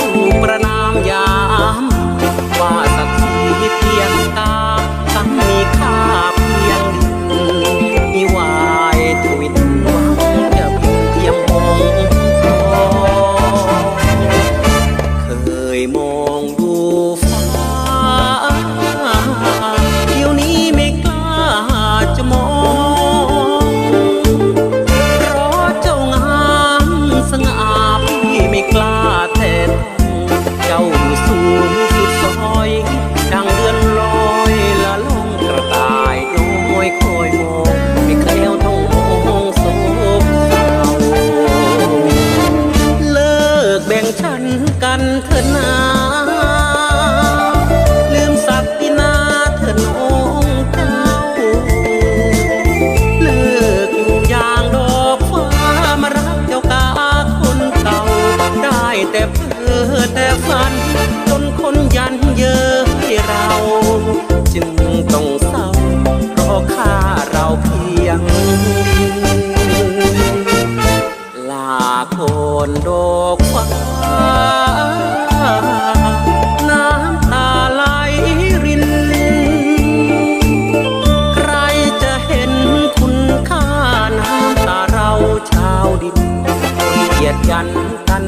ถูกประนามยามว่าสักทีเพียงตา งฉันกันเถิดนา ดอกฟ้าน้ำตาไหลริน ใครจะเห็นคุณค่าน้ำตาเราชาวดินเหยียดยันกัน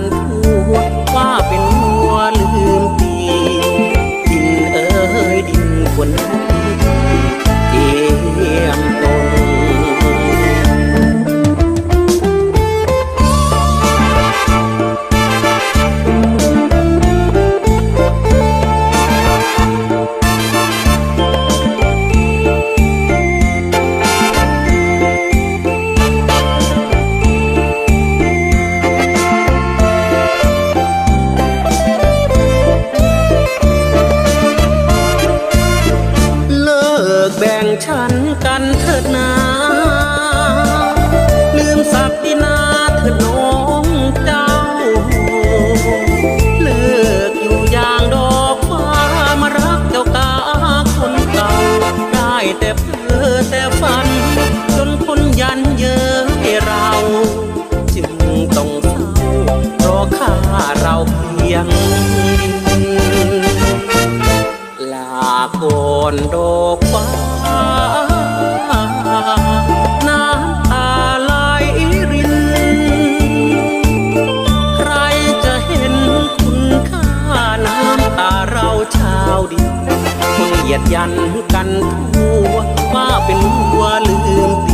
งฉันกันเถิดนาลืมศักดินาเถิดน้องเจ้า เลิกอยู่อย่างดอกฟ้ามารักเจ้ากาคนเก่า ได้แต่เพ้อแต่ฝัน จนคนยันเย้ยเรา จึงต้องเศร้าเพราะค่าเราเพียงลาโกนดอกฟ้า ยียดยันกันทั่วว่าเป็นหัวลืมตี